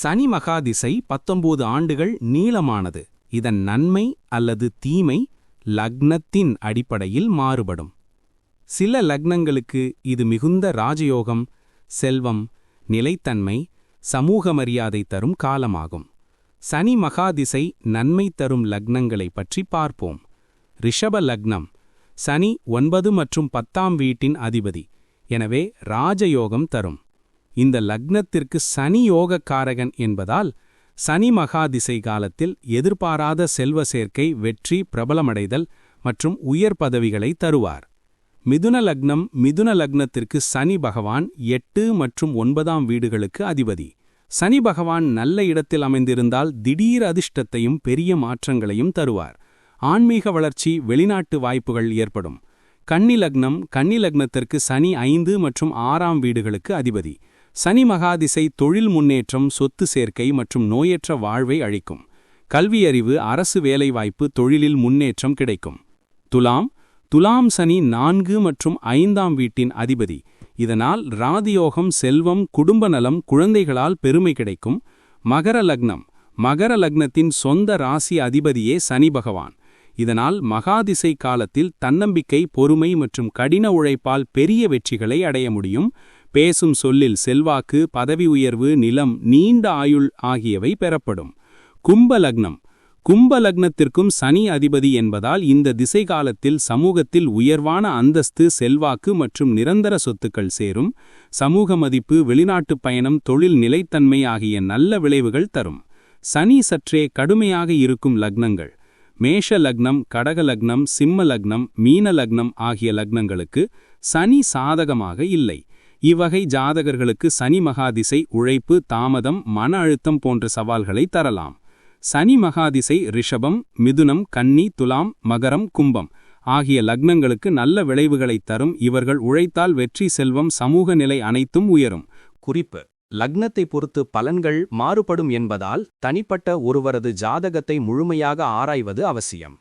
சனி மகாதிசை பத்தொன்பது ஆண்டுகள் நீளமானது. இதன் நன்மை அல்லது தீமை லக்னத்தின் அடிப்படையில் மாறுபடும். சில லக்னங்களுக்கு இது மிகுந்த ராஜயோகம் செல்வம் நிலைத்தன்மை சமூக மரியாதை தரும் காலமாகும். சனி மகாதிசை நன்மை தரும் லக்னங்களை பற்றி பார்ப்போம். ரிஷப லக்னம் சனி ஒன்பது மற்றும் பத்தாம் வீட்டின் அதிபதி. எனவே ராஜயோகம் தரும். இந்த லக்னத்திற்கு சனி யோகக்காரகன் என்பதால் சனி மகாதிசை காலத்தில் எதிர்பாராத செல்வ சேர்க்கை வெற்றி பிரபலமடைதல் மற்றும் உயர் பதவிகளை தருவார். மிதுன லக்னம் மிதுன லக்னத்திற்கு சனி பகவான் எட்டு மற்றும் ஒன்பதாம் வீடுகளுக்கு அதிபதி. சனி பகவான் நல்ல இடத்தில் அமைந்திருந்தால் திடீர் அதிர்ஷ்டத்தையும் பெரிய மாற்றங்களையும் தருவார். ஆன்மீக வளர்ச்சி வெளிநாட்டு வாய்ப்புகள் ஏற்படும். கன்னி லக்னம் கன்னி லக்னத்திற்கு சனி ஐந்து மற்றும் ஆறாம் வீடுகளுக்கு அதிபதி. சனி மகாதிசை தொழில் முன்னேற்றம் சொத்து சேர்க்கை மற்றும் நோயற்ற வாழ்வை அழிக்கும். கல்வியறிவு அரசு வேலைவாய்ப்பு தொழிலில் முன்னேற்றம் கிடைக்கும். துலாம் துலாம் சனி நான்கு மற்றும் ஐந்தாம் வீட்டின் அதிபதி. இதனால் ராதியோகம் செல்வம் குடும்ப நலம் குழந்தைகளால் பெருமை கிடைக்கும். மகர லக்னம் மகர லக்னத்தின் சொந்த ராசி அதிபதியே சனி பகவான். இதனால் மகாதிசை காலத்தில் தன்னம்பிக்கை பொறுமை மற்றும் கடின உழைப்பால் பெரிய வெற்றிகளை அடைய முடியும். பேசும் சொல்லில் செல்வாக்கு பதவி உயர்வு நிலம் நீண்ட ஆயுள் ஆகியவை பெறப்படும். கும்ப லக்னம். கும்ப லக்னத்திற்கும் சனி அதிபதி என்பதால் இந்த திசை காலத்தில் சமூகத்தில் உயர்வான அந்தஸ்து செல்வாக்கு மற்றும் நிரந்தர சொத்துக்கள் சேரும். சமூக மதிப்பு வெளிநாட்டுப் பயணம் தொழில் நிலைத்தன்மை ஆகிய நல்ல விளைவுகள் தரும். சனி சற்றே கடுமையாக இருக்கும் லக்னங்கள். மேஷ லக்னம் கடக லக்னம் சிம்ம லக்னம் மீன லக்னம் ஆகிய லக்னங்களுக்கு சனி சாதகமாக இல்லை. இவ்வகை ஜாதகர்களுக்கு சனி மகாதிசை உழைப்பு தாமதம் மன அழுத்தம் போன்ற சவால்களை தரலாம். சனி மகாதிசை ரிஷபம் மிதுனம் கன்னி துலாம் மகரம் கும்பம் ஆகிய லக்னங்களுக்கு நல்ல விளைவுகளைத் தரும். இவர்கள் உழைத்தால் வெற்றி செல்வம் சமூக நிலை அனைத்தும் உயரும். குறிப்பு. லக்னத்தை பொறுத்து பலன்கள் மாறுபடும் என்பதால் தனிப்பட்ட ஒருவரது ஜாதகத்தை முழுமையாக ஆராய்வது அவசியம்.